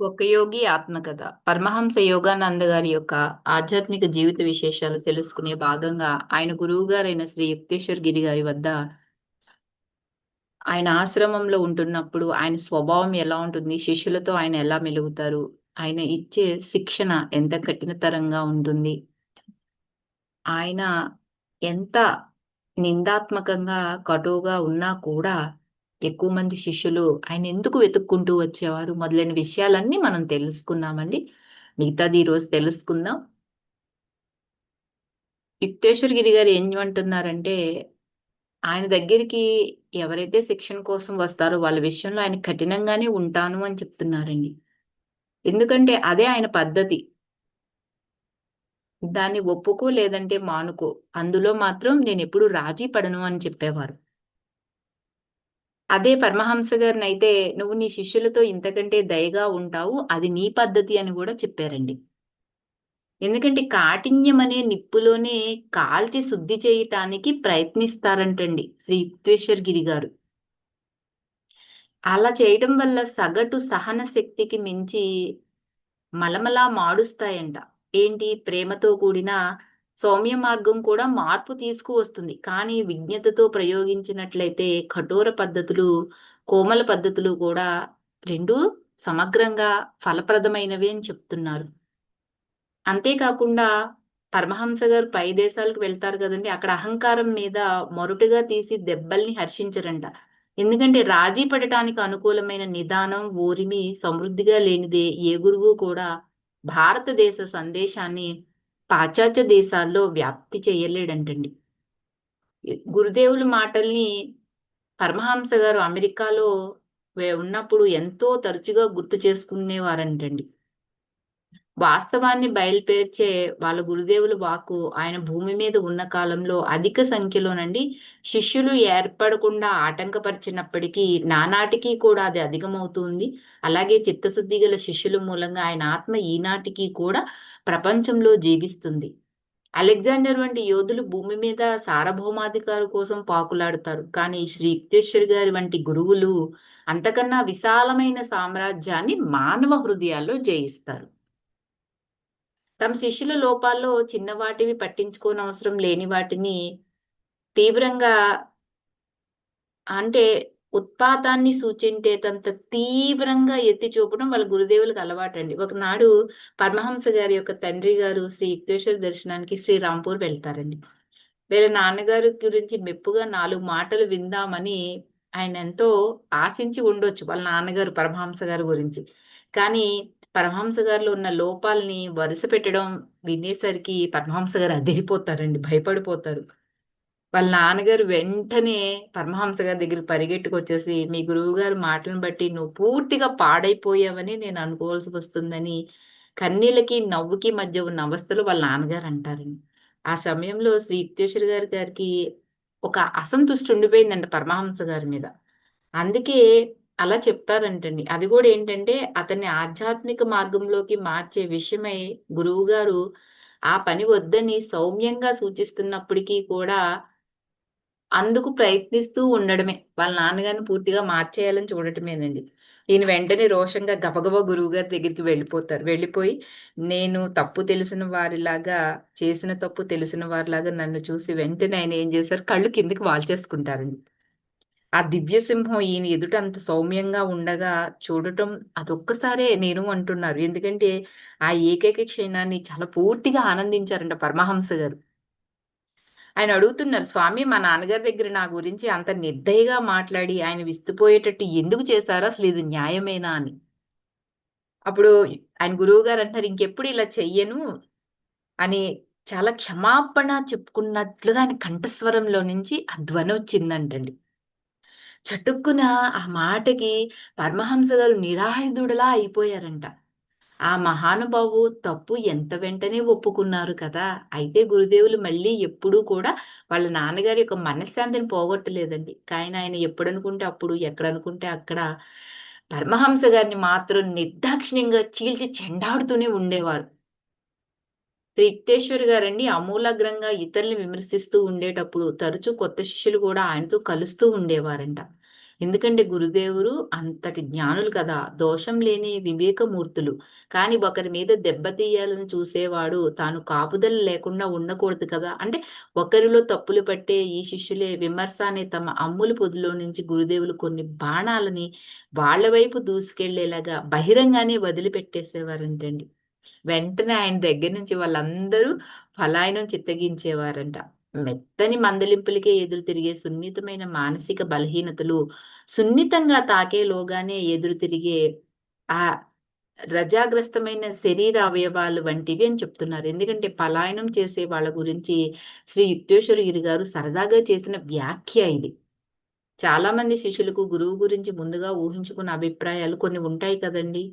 ఒక యోగి ఆత్మకథ. పరమహంస యోగానంద గారి యొక్క ఆధ్యాత్మిక జీవిత విశేషాలు తెలుసుకునే భాగంగా ఆయన గురువు గారైన శ్రీ యుక్తేశ్వర్ గిరి గారి వద్ద ఆయన ఆశ్రమంలో ఉంటున్నప్పుడు ఆయన స్వభావం ఎలా ఉంటుంది శిష్యులతో ఆయన ఎలా మెలుగుతారు ఆయన ఇచ్చే శిక్షణ ఎంత కఠినతరంగా ఉంటుంది ఆయన ఎంత నిందాత్మకంగా కటువుగా ఉన్నా కూడా ఎక్కువ మంది శిష్యులు ఆయన ఎందుకు వెతుక్కుంటూ వచ్చేవారు మొదలైన విషయాలన్నీ మనం తెలుసుకున్నామండి. మిగతాది ఈరోజు తెలుసుకుందాం. యుక్తేశ్వర్ గిరి గారు ఏమంటున్నారంటే ఆయన దగ్గరికి ఎవరైతే శిక్షణ కోసం వస్తారో వాళ్ళ విషయంలో ఆయన కఠినంగానే ఉంటాను అని చెప్తున్నారండి. ఎందుకంటే అదే ఆయన పద్ధతి. దాన్ని ఒప్పుకో లేదంటే మానుకో. అందులో మాత్రం నేను ఎప్పుడు రాజీ పడను అని చెప్పేవారు. అదే పరమహంస గారిని అయితే నువ్వు నీ శిష్యులతో ఇంతకంటే దయగా ఉంటావు అది నీ పద్ధతి అని కూడా చెప్పారండి. ఎందుకంటే కాఠిన్యం అనే నిప్పులోనే కాల్చి శుద్ధి చేయటానికి ప్రయత్నిస్తారంటండి శ్రీ యుక్తేశ్వర్ గిరి గారు. అలా చేయడం వల్ల సగటు సహన శక్తికి మించి మలమలా మాడుస్తాయంట. ఏంటి? ప్రేమతో కూడిన సౌమ్య మార్గం కూడా మార్పు తీసుకువస్తుంది. కానీ విజ్ఞతతో ప్రయోగించినట్లయితే కఠోర పద్ధతులు కోమల పద్ధతులు కూడా రెండు సమగ్రంగా ఫలప్రదమైనవి అని చెప్తున్నారు. అంతేకాకుండా పరమహంస గారు పై దేశాలకు వెళ్తారు కదండి. అక్కడ అహంకారం మీద మొరటుగా తీసి దెబ్బల్ని హర్షించరంట. ఎందుకంటే రాజీ పడటానికి అనుకూలమైన నిదానం ఓరిమి సమృద్ధిగా లేనిదే ఏ గురువు కూడా భారతదేశ సందేశాన్ని పాశ్చాత్య దేశాల్లో వ్యాప్తి చేయలేడంటండి. గురుదేవుల మాటల్ని పరమహంస గారు అమెరికాలో ఉన్నప్పుడు ఎంతో తరచుగా గుర్తు చేసుకునేవారంటండి. వాస్తవాన్ని బయలుపేర్చే వాళ్ళ గురుదేవులు వాకు ఆయన భూమి మీద ఉన్న కాలంలో అధిక సంఖ్యలోనండి శిష్యులు ఏర్పడకుండా ఆటంకపరిచినప్పటికీ నానాటికి కూడా అది అధికమవుతుంది. అలాగే చిత్తశుద్ధి గల శిష్యుల మూలంగా ఆయన ఆత్మ ఈనాటికి కూడా ప్రపంచంలో జీవిస్తుంది. అలెగ్జాండర్ వంటి యోధులు భూమి మీద సార్వభౌమాధికారు కోసం పాకులాడుతారు. కానీ శ్రీ యుక్తేశ్వర్ గారి వంటి గురువులు అంతకన్నా విశాలమైన సామ్రాజ్యాన్ని మానవ హృదయాల్లో జయిస్తారు. తమ శిష్యుల లోపాల్లో చిన్నవాటివి పట్టించుకోని అవసరం లేని వాటిని తీవ్రంగా అంటే ఉత్పాతాన్ని సూచించేటంత తీవ్రంగా ఎత్తి చూపడం వాళ్ళ గురుదేవులకు అలవాటండి. ఒకనాడు పరమహంస గారి యొక్క తండ్రి గారు శ్రీ యుక్తేశ్వర దర్శనానికి శ్రీరాంపూర్ వెళ్తారండి. వీళ్ళ నాన్నగారి గురించి మెప్పుగా నాలుగు మాటలు విందామని ఆయన ఎంతో ఆశించి ఉండొచ్చు వాళ్ళ నాన్నగారు పరమహంస గారి గురించి. కానీ పరమహంస గారిలో ఉన్న లోపాలని వరుస పెట్టడం వినేసరికి పరమహంస గారు అదిరిపోతారండి భయపడిపోతారు. వాళ్ళ నాన్నగారు వెంటనే పరమహంస గారి దగ్గర పరిగెట్టుకొచ్చేసి మీ గురువు గారి మాటలను బట్టి నువ్వు పూర్తిగా పాడైపోయావని నేను అనుకోవాల్సి వస్తుందని కన్నీళ్ళకి నవ్వుకి మధ్య ఉన్న అవస్థలు వాళ్ళ నాన్నగారు అంటారండి. ఆ సమయంలో శ్రీ యుక్తేశ్వర గారి గారికి ఒక అసంతుష్టి ఉండిపోయిందంట పరమహంస గారి మీద. అందుకే అలా చెప్తారంటండి. అది కూడా ఏంటంటే అతన్ని ఆధ్యాత్మిక మార్గంలోకి మార్చే విషయమై గురువు గారు ఆ పని వద్దని సౌమ్యంగా సూచిస్తున్నప్పటికీ కూడా అందుకు ప్రయత్నిస్తూ ఉండడమే. వాళ్ళ నాన్నగారిని పూర్తిగా మార్చేయాలని చూడటమేనండి. ఈయన వెంటనే రోషంగా గబగబ గురువు గారి దగ్గరికి వెళ్ళిపోతారు. వెళ్ళిపోయి నేను తప్పు తెలిసిన వారిలాగా చేసిన తప్పు తెలిసిన వారిలాగా నన్ను చూసి వెంటనే ఆయన ఏం చేశారు? కళ్ళు కిందకి వాల్చేసుకుంటారండి. ఆ దివ్యసింహం ఈయన ఎదుట అంత సౌమ్యంగా ఉండగా చూడటం అదొక్కసారే నేను అంటున్నారు. ఎందుకంటే ఆ ఏకైక క్షణాన్ని చాలా పూర్తిగా ఆనందించారంట పరమహంస గారు. ఆయన అడుగుతున్నారు స్వామి మా నాన్నగారి దగ్గర నా గురించి అంత నిర్దయగా మాట్లాడి ఆయన విస్తుపోయేటట్టు ఎందుకు చేశారో? అసలు ఇది న్యాయమేనా? అని. అప్పుడు ఆయన గురువు గారు అంటారు ఇంకెప్పుడు ఇలా చెయ్యను? అని చాలా క్షమాపణ చెప్పుకున్నట్లుగా ఆయన కంఠస్వరంలో నుంచి ఆ ధ్వని వచ్చిందంటండి. చటుక్కున ఆ మాటకి పరమహంస గారు నిరాయుధుడలా అయిపోయారంట. ఆ మహానుభావు తప్పు ఎంత వెంటనే ఒప్పుకున్నారు కదా? అయితే గురుదేవులు మళ్ళీ ఎప్పుడూ కూడా వాళ్ళ నాన్నగారి యొక్క మనశ్శాంతిని పోగొట్టలేదండి. కానీ ఆయన ఎప్పుడనుకుంటే అప్పుడు ఎక్కడనుకుంటే అక్కడ పరమహంస గారిని మాత్రం నిర్దాక్షిణ్యంగా చీల్చి చెండాడుతూనే ఉండేవారు. శ్రీ గారండి అమూలగ్రంగా ఇతరుల్ని విమర్శిస్తూ ఉండేటప్పుడు తరచూ కొత్త శిష్యులు కూడా ఆయనతో కలుస్తూ ఉండేవారంట. ఎందుకంటే గురుదేవులు అంతటి జ్ఞానులు కదా దోషం లేని వివేకమూర్తులు. కానీ ఒకరి మీద దెబ్బతీయాలని చూసేవాడు తాను కాపుదల లేకుండా ఉండకూడదు కదా. అంటే ఒకరిలో తప్పులు పట్టే ఈ శిష్యులే విమర్శ అనే తమ అమ్ముల పొదిలో నుంచి గురుదేవులు కొన్ని బాణాలని వాళ్ళ వైపు దూసుకెళ్ళేలాగా బహిరంగానే వదిలిపెట్టేసేవారంటండి. వెంటనే ఆయన దగ్గర నుంచి వాళ్ళందరూ పలాయనం చిత్తగించేవారంట. మెత్తని మందలింపులకే ఎదురు తిరిగే సున్నితమైన మానసిక బలహీనతలు సున్నితంగా తాకేలోగానే ఎదురు తిరిగే ఆ రజాగ్రస్తమైన శరీర అవయవాలు వంటివి అని చెప్తున్నారు. ఎందుకంటే పలాయనం చేసే వాళ్ళ గురించి శ్రీ యుక్తేశ్వరగిరి గారు సరదాగా చేసిన వ్యాఖ్య ఇది. చాలా మంది శిష్యులకు గురువు గురించి ముందుగా ఊహించుకున్న అభిప్రాయాలు కొన్ని ఉంటాయి కదండి.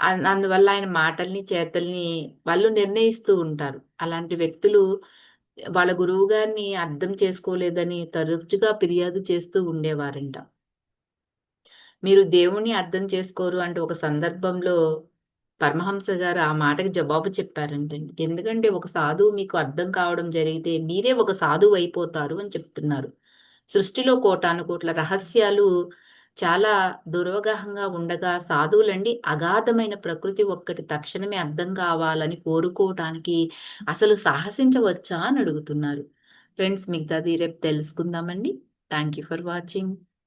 అందువల్ల ఆయన మాటల్ని చేతల్ని వాళ్ళు నిర్ణయిస్తూ ఉంటారు. అలాంటి వ్యక్తులు వాళ్ళ గురువు గారిని అర్థం చేసుకోలేదని తరచుగా ఫిర్యాదు చేస్తూ ఉండేవారంట. మీరు దేవుణ్ణి అర్థం చేసుకోరు అంటే ఒక సందర్భంలో పరమహంస గారు ఆ మాటకి జవాబు చెప్పారంటండి. ఎందుకంటే ఒక సాధువు మీకు అర్థం కావడం జరిగితే మీరే ఒక సాధువు అయిపోతారు అని చెప్తున్నారు. సృష్టిలో కోటాను కోట్ల రహస్యాలు చాలా దురవగాహంగా ఉండగా సాధువులండి అగాధమైన ప్రకృతి ఒక్కటి తక్షణమే అర్థం కావాలని కోరుకోవటానికి అసలు సాహసించవచ్చా అని అడుగుతున్నారు. ఫ్రెండ్స్ మిగతాది రేపు తెలుసుకుందామండి. Thank you for watching.